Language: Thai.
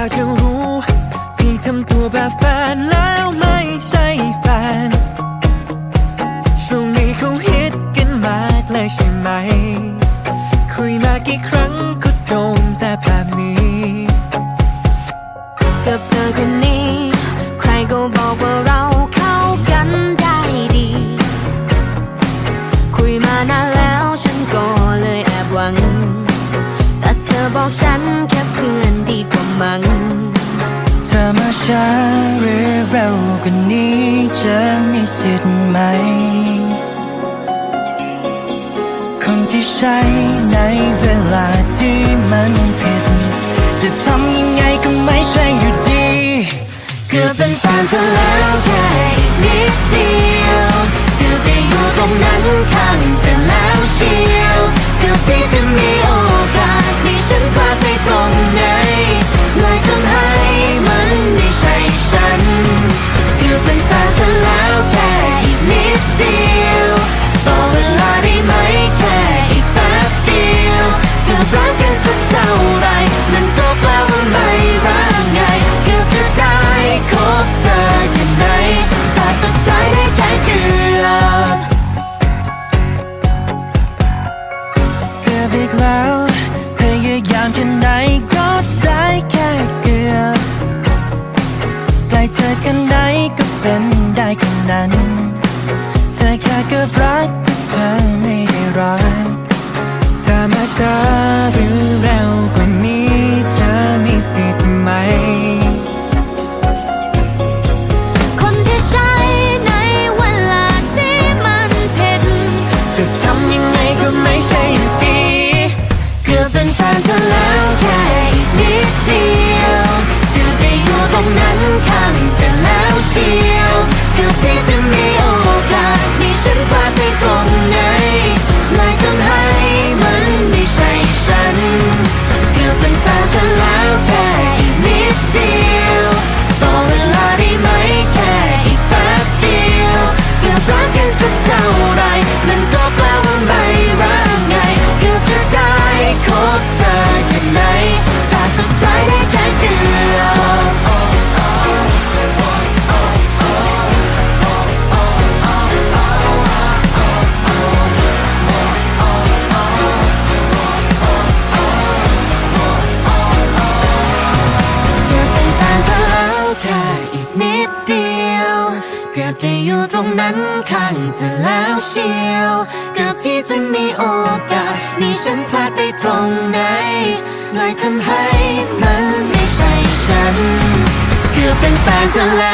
ากจะรู้ ที่ทำตัวแบบแฟนแล้วไม่ใช่แฟน ช่วงนี้เขาฮิตกันมากเลยใช่ไหม คุยมากี่ครั้งก็โดนแต่แบบนี้ กับเธอคนนี้ ใครก็บอกว่าเราเข้ากันได้ดี คุยมานานแล้วฉันก็เลยแอบหวัง แต่เธอบอกฉัน ช้าหรือเร็วกว่านี้จะมีสิทธิ์ไหม คนที่ใช้ในเวลาที่มันผิด จะทำยังไงก็ไม่ใช่อยู่ดีเกือบเป็นแฟนเธอแล้วแค่อีกนิดเดียวเกือบได้อยู่ตรงนั้นข้างเธอแล้วชี ยามแค่ไหนก็ได้แค่เกือบใกล้เธอแค่ไหนก็เป็นได้แค่นั้น เธอแค่เกือบรักแต่เธอไม่ได้รักถ้ามาช้าหรือเร็วกว่านี้จะมีสิทธิ์ไหมคนที่ใช้ในเวลาที่มันผิดจะทำยังไงก็ไม่ใช่อยู่ดี เกือบเป็นแฟนเธอแล้วแค่อีกนิดเดียว ได้อยู่ตรงนั้นข้างเธอแล้วเชียวเกือบที่จะมีโอกาสนี่ฉันพลาดไปตรงไหนเลยทำให้มันไม่ใช่ฉัน เกือบเป็นแฟนเธอแล้ว